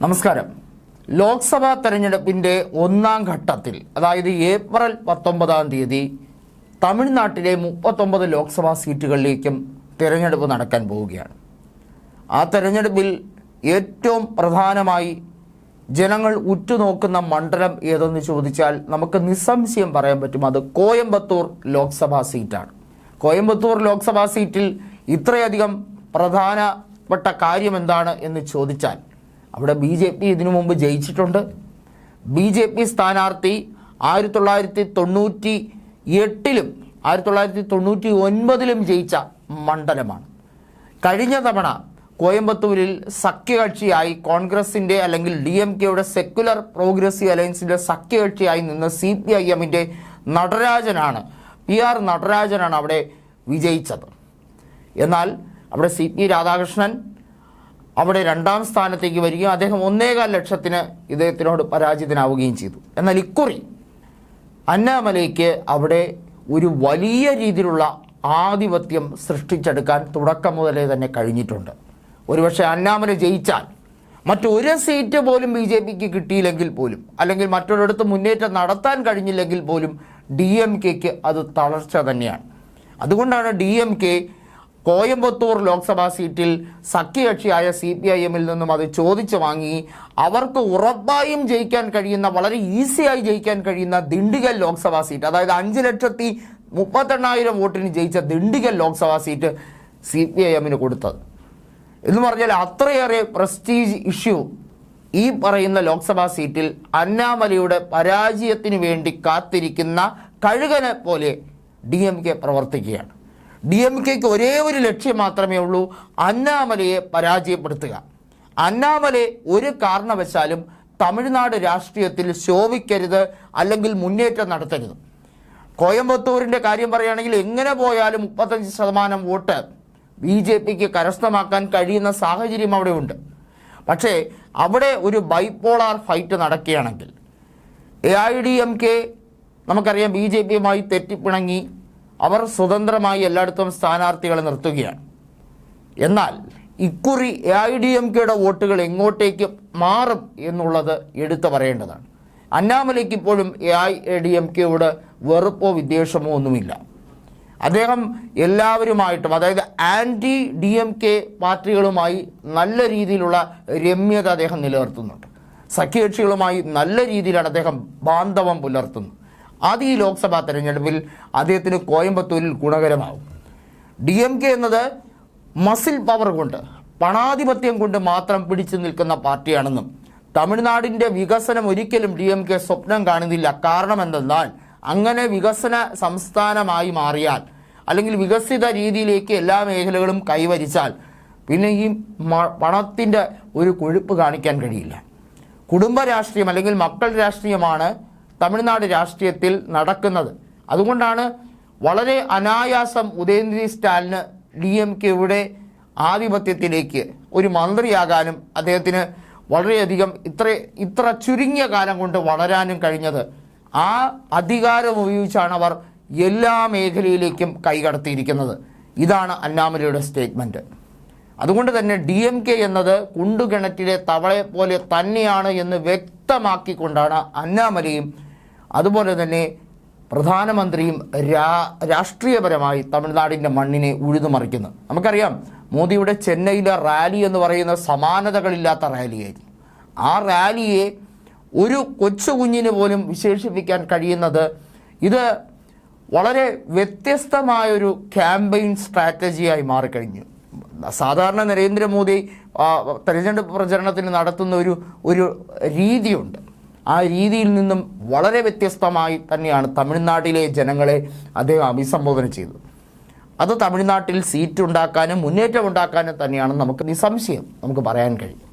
നമസ്കാരം. ലോക്സഭാ തെരഞ്ഞെടുപ്പിന്റെ ഒന്നാം ഘട്ടത്തിൽ അതായത് ഏപ്രിൽ പത്തൊമ്പതാം തീയതി തമിഴ്നാട്ടിലെ മുപ്പത്തൊമ്പത് ലോക്സഭാ സീറ്റുകളിലേക്കും തിരഞ്ഞെടുപ്പ് നടക്കാൻ പോവുകയാണ്. ആ തെരഞ്ഞെടുപ്പിൽ ഏറ്റവും പ്രധാനമായി ജനങ്ങൾ ഉറ്റുനോക്കുന്ന മണ്ഡലം ഏതെന്ന് ചോദിച്ചാൽ നമുക്ക് നിസ്സംശയം പറയാൻ പറ്റും അത് കോയമ്പത്തൂർ ലോക്സഭാ സീറ്റാണ്. കോയമ്പത്തൂർ ലോക്സഭാ സീറ്റിൽ ഇത്രയധികം പ്രധാനപ്പെട്ട കാര്യം എന്താണ് എന്ന് ചോദിച്ചാൽ അവിടെ ബി ജെ പി ഇതിനു മുമ്പ് ജയിച്ചിട്ടുണ്ട്. ബി ജെ പി സ്ഥാനാർത്ഥി ആയിരത്തി തൊള്ളായിരത്തി തൊണ്ണൂറ്റി എട്ടിലും ആയിരത്തി തൊള്ളായിരത്തി തൊണ്ണൂറ്റി ഒൻപതിലും ജയിച്ച മണ്ഡലമാണ്. കഴിഞ്ഞ തവണ കോയമ്പത്തൂരിൽ സഖ്യകക്ഷിയായി കോൺഗ്രസിന്റെ അല്ലെങ്കിൽ ഡി എം കെയുടെ സെക്കുലർ പ്രോഗ്രസീവ് അലയൻസിന്റെ സഖ്യകക്ഷിയായി നിന്ന് സി പി ഐ എമ്മിന്റെ നടരാജനാണ് പി ആർ നടരാജനാണ് അവിടെ വിജയിച്ചത്. എന്നാൽ അവിടെ സി പി രാധാകൃഷ്ണൻ അവിടെ രണ്ടാം സ്ഥാനത്തേക്ക് വരികയും അദ്ദേഹം ഒന്നേകാൽ ലക്ഷത്തിന് ഇദ്ദേഹത്തിനോട് പരാജിതനാവുകയും ചെയ്തു. എന്നാൽ ഇക്കുറി അന്നാമലയ്ക്ക് അവിടെ ഒരു വലിയ രീതിയിലുള്ള ആധിപത്യം സൃഷ്ടിച്ചെടുക്കാൻ തുടക്കം മുതലേ തന്നെ കഴിഞ്ഞിട്ടുണ്ട്. ഒരുപക്ഷെ അന്നാമല ജയിച്ചാൽ മറ്റൊരു സീറ്റ് പോലും ബി ജെ പിക്ക് കിട്ടിയില്ലെങ്കിൽ പോലും അല്ലെങ്കിൽ മറ്റൊരിടത്ത് മുന്നേറ്റം നടത്താൻ കഴിഞ്ഞില്ലെങ്കിൽ പോലും ഡി എം കെക്ക് അത് തളർച്ച തന്നെയാണ്. അതുകൊണ്ടാണ് D M K Coimbatore Lok Sabha സീറ്റിൽ സഖ്യകക്ഷിയായ സി പി ഐ എമ്മിൽ നിന്നും അത് ചോദിച്ചു വാങ്ങി. അവർക്ക് ഉറപ്പായും ജയിക്കാൻ കഴിയുന്ന വളരെ ഈസിയായി ജയിക്കാൻ കഴിയുന്ന ദിണ്ടിഗൽ ലോക്സഭാ സീറ്റ് അതായത് അഞ്ച് ലക്ഷത്തി മുപ്പത്തെണ്ണായിരം വോട്ടിന് ജയിച്ച Dindigul Lok Sabha seat C P I എമ്മിന് കൊടുത്തത്. എന്ന് പറഞ്ഞാൽ അത്രയേറെ പ്രസ്റ്റീജ് ഇഷ്യൂ ഈ പറയുന്ന ലോക്സഭാ സീറ്റിൽ അന്നാമലയുടെ പരാജയത്തിന് വേണ്ടി കാത്തിരിക്കുന്ന കഴുകനെ പോലെ ഡി എം കെ പ്രവർത്തിക്കുകയാണ്. ഡി എം കെക്ക് ഒരേ ഒരു ലക്ഷ്യം മാത്രമേ ഉള്ളൂ അന്നാമലയെ പരാജയപ്പെടുത്തുക. അന്നാമലെ ഒരു കാരണവശാലും തമിഴ്നാട് രാഷ്ട്രീയത്തിൽ ശോഭിക്കരുത് അല്ലെങ്കിൽ മുന്നേറ്റം നടത്തരുത്. കോയമ്പത്തൂരിന്റെ കാര്യം പറയുകയാണെങ്കിൽ എങ്ങനെ പോയാലും മുപ്പത്തഞ്ച് ശതമാനം വോട്ട് ബി ജെ പിക്ക് കരസ്ഥമാക്കാൻ കഴിയുന്ന സാഹചര്യം അവിടെ ഉണ്ട് പക്ഷേ അവിടെ ഒരു ബൈപോളാർ ഫൈറ്റ് നടക്കുകയാണെങ്കിൽ A I D M K നമുക്കറിയാം ബി ജെ പിയുമായി തെറ്റിപ്പിണങ്ങി അവർ സ്വതന്ത്രമായി എല്ലായിടത്തും സ്ഥാനാർത്ഥികളെ നിർത്തുകയാണ്. എന്നാൽ ഇക്കുറി എ ഐ ഡി എം കെയുടെ വോട്ടുകൾ എങ്ങോട്ടേക്ക് മാറും എന്നുള്ളത് എടുത്തു പറയേണ്ടതാണ്. അന്നാമലയ്ക്ക് ഇപ്പോഴും A I A D M കെയോട് വെറുപ്പോ വിദ്വേഷമോ ഒന്നുമില്ല. അദ്ദേഹം എല്ലാവരുമായിട്ടും അതായത് ആന്റി ഡി എം കെ പാർട്ടികളുമായി നല്ല രീതിയിലുള്ള രമ്യത അദ്ദേഹം നിലനിർത്തുന്നുണ്ട്. സഖ്യകക്ഷികളുമായി നല്ല രീതിയിലാണ് അദ്ദേഹം ബാന്ധവം പുലർത്തുന്നത്. അത് ഈ ലോക്സഭാ തെരഞ്ഞെടുപ്പിൽ അദ്ദേഹത്തിന് കോയമ്പത്തൂരിൽ ഗുണകരമാവും. ഡി എം കെ എന്നത് മസിൽ പവർ കൊണ്ട് പണാധിപത്യം കൊണ്ട് മാത്രം പിടിച്ചു നിൽക്കുന്ന പാർട്ടിയാണെന്നും തമിഴ്നാടിന്റെ വികസനം ഒരിക്കലും ഡി എം കെ സ്വപ്നം കാണുന്നില്ല. കാരണം എന്തെന്നാൽ അങ്ങനെ വികസന സംസ്ഥാനമായി മാറിയാൽ അല്ലെങ്കിൽ വികസിത രീതിയിലേക്ക് എല്ലാ മേഖലകളും കൈവരിച്ചാൽ പിന്നെ ഈ പണത്തിന്റെ ഒരു കൊഴുപ്പ് കാണിക്കാൻ കഴിയില്ല. കുടുംബ രാഷ്ട്രീയം അല്ലെങ്കിൽ മക്കൾ രാഷ്ട്രീയമാണ് തമിഴ്നാട് രാഷ്ട്രീയത്തിൽ നടക്കുന്നത്. അതുകൊണ്ടാണ് വളരെ അനായാസം ഉദയനിധി സ്റ്റാലിന് ഡി എം കെയുടെ ആധിപത്യത്തിലേക്ക് ഒരു മന്ത്രിയാകാനും അദ്ദേഹത്തിന് വളരെയധികം ഇത്ര ഇത്ര ചുരുങ്ങിയ കാലം കൊണ്ട് വളരാനും കഴിഞ്ഞത്. ആ അധികാരം ഉപയോഗിച്ചാണ് അവർ എല്ലാ മേഖലയിലേക്കും കൈകടത്തിയിരിക്കുന്നത് ഇതാണ് അന്നാമലയുടെ സ്റ്റേറ്റ്മെന്റ് അതുകൊണ്ട് തന്നെ ഡി എം കെ എന്നത് കുണ്ടുകിണറ്റിലെ തവളയെ പോലെ തന്നെയാണ് എന്ന് വ്യക്തമാക്കിക്കൊണ്ടാണ് അന്നാമലയും അതുപോലെ തന്നെ പ്രധാനമന്ത്രിയും രാ രാഷ്ട്രീയപരമായി തമിഴ്നാടിന്റെ മണ്ണിനെ ഉഴുതുമറിക്കുന്നത് നമുക്കറിയാം മോദിയുടെ ചെന്നൈയിലെ റാലി എന്ന് പറയുന്ന സമാനതകളില്ലാത്ത റാലിയായിരുന്നു. ആ റാലിയെ ഒരു കൊച്ചു കുഞ്ഞിന് പോലും വിശേഷിപ്പിക്കാൻ കഴിയുന്നത് ഇത് വളരെ വ്യത്യസ്തമായൊരു ക്യാമ്പയിൻ സ്ട്രാറ്റജിയായി മാറിക്കഴിഞ്ഞു. സാധാരണ നരേന്ദ്രമോദി തെരഞ്ഞെടുപ്പ് പ്രചരണത്തിന് നടത്തുന്ന ഒരു ഒരു രീതിയുണ്ട്. ആ രീതിയിൽ നിന്നും വളരെ വ്യത്യസ്തമായി തന്നെയാണ് തമിഴ്നാട്ടിലെ ജനങ്ങളെ അദ്ദേഹം അഭിസംബോധന ചെയ്തത്. അത് തമിഴ്നാട്ടിൽ സീറ്റ് ഉണ്ടാക്കാനും മുന്നേറ്റം ഉണ്ടാക്കാനും തന്നെയാണ് നമുക്ക് നിസ്സംശയം നമുക്ക് പറയാൻ കഴിയും.